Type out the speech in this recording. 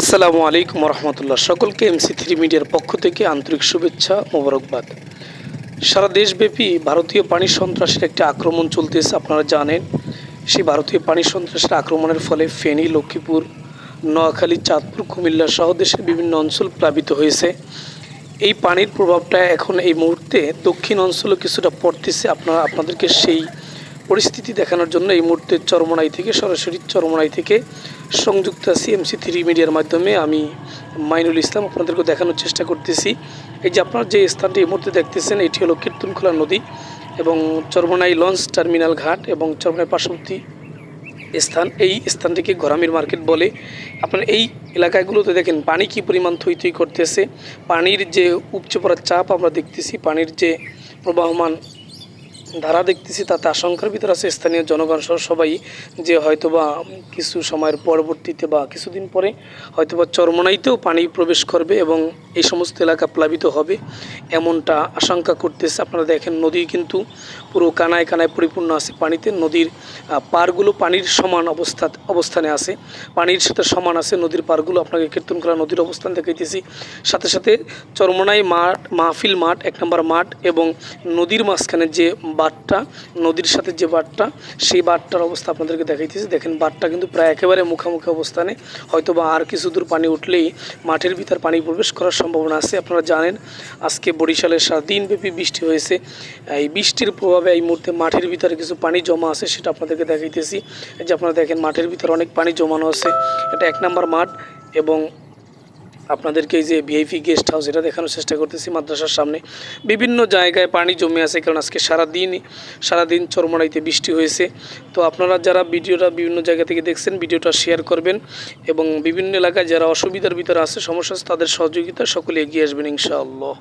আসসালামু আলাইকুম রহমতুল্লাহ। সকলকে এমসি থ্রি মিডিয়ার পক্ষ থেকে আন্তরিক শুভেচ্ছা, মোবারকবাদ। সারা দেশব্যাপী ভারতীয় পানি সন্ত্রাসের একটি আক্রমণ চলতেছে, আপনারা জানেন। সেই ভারতীয় পানি সন্ত্রাসের আক্রমণের ফলে ফেনী, লক্ষ্মীপুর, নোয়াখালী, চাঁদপুর, কুমিল্লা সহ দেশের বিভিন্ন অঞ্চল প্লাবিত হয়েছে। এই পানির প্রভাবটা এখন এই মুহূর্তে দক্ষিণ অঞ্চলে কিছুটা পড়তেছে, আপনারা আপনাদেরকে সেই পরিস্থিতি দেখানোর জন্য এই মুহূর্তে চরমনাই থেকে, সরাসরি চরমনাই থেকে সংযুক্ত আছি এমসি থ্রি মিডিয়ার মাধ্যমে। আমি মাইনুল ইসলাম আপনাদেরকে দেখানোর চেষ্টা করতেছি। এই যে আপনার যে স্থানটি এই মুহূর্তে দেখতেছেন, এটি হলো কীর্তনখোলা নদী এবং চরমনাই লঞ্চ টার্মিনাল ঘাট এবং চরমনাই পার্শ্ববর্তী স্থান। এই স্থানটিকে ঘরামির মার্কেট বলে। আপনার এই এলাকাগুলোতে দেখেন, পানি কি পরিমাণ থই থই করতেছে। পানির যে উপচে পড়ার চাপ আমরা দেখতেছি, পানির যে প্রবাহমান ধারা দেখতেছি, তাতে আশঙ্কার ভিতরে আছে স্থানীয় জনগণ সহ সবাই যে হয়তোবা কিছু সময়ের পরবর্তীতে বা কিছুদিন পরে হয়তোবা চরমনাইতেও পানি প্রবেশ করবে এবং এই সমস্ত এলাকা প্লাবিত হবে এমনটা আশঙ্কা করতেছে। আপনারা দেখেন, নদী কিন্তু পুরো কানায় কানায় পরিপূর্ণ আছে পানিতে। নদীর পারগুলো পানির সমান অবস্থা অবস্থানে আছে। পানির সাথে সমান আছে নদীর পারগুলো আপনাকে কীর্তনখোলা নদীর অবস্থান দেখাইতেছি। সাথে সাথে চরমনাই মাঠ, মাহফিল মাঠ, এক নম্বর মাঠ এবং নদীর মাঝখানে যে বাঁধটা নদীর সাথে যে বাঁধটা সেই বাঁধটার অবস্থা আপনাদেরকে দেখাইতেছি। দেখেন বাঁধটা কিন্তু প্রায় একেবারে মুখোমুখি অবস্থানে। হয়তো বা আর কিছু দূর পানি উঠলেই মাঠের ভিতর পানি প্রবেশ করার সম্ভাবনা আছে। আপনারা জানেন, আজকে বরিশালের সারা দিনব্যাপী বৃষ্টি হয়েছে। এই বৃষ্টির প্রভাবে এই মুহূর্তে মাঠের ভিতরে কিছু পানি জমা আছে সেটা আপনাদেরকে দেখাইতেছি। যে আপনারা দেখেন, মাঠের ভিতরে অনেক পানি জমানো আছে। এটা এক নম্বর মাঠ এবং আপনাদেরকে এই যে ভিআইপি গেস্ট হাউস এটা দেখানোর চেষ্টা করতেছি মাদ্রাসার সামনে। বিভিন্ন জায়গায় পানি জমে আছে, কারণ আজকে সারাদিন সারাদিন চরমড়াইতে বৃষ্টি হয়েছে। তো আপনারা যারা ভিডিওটা বিভিন্ন জায়গা থেকে দেখছেন, ভিডিওটা শেয়ার করবেন এবং বিভিন্ন এলাকায় যারা অসুবিধার ভিতরে আছে, সমস্যা তাদের সহযোগিতা সকলে এগিয়ে আসবেন ইনশাআল্লাহ।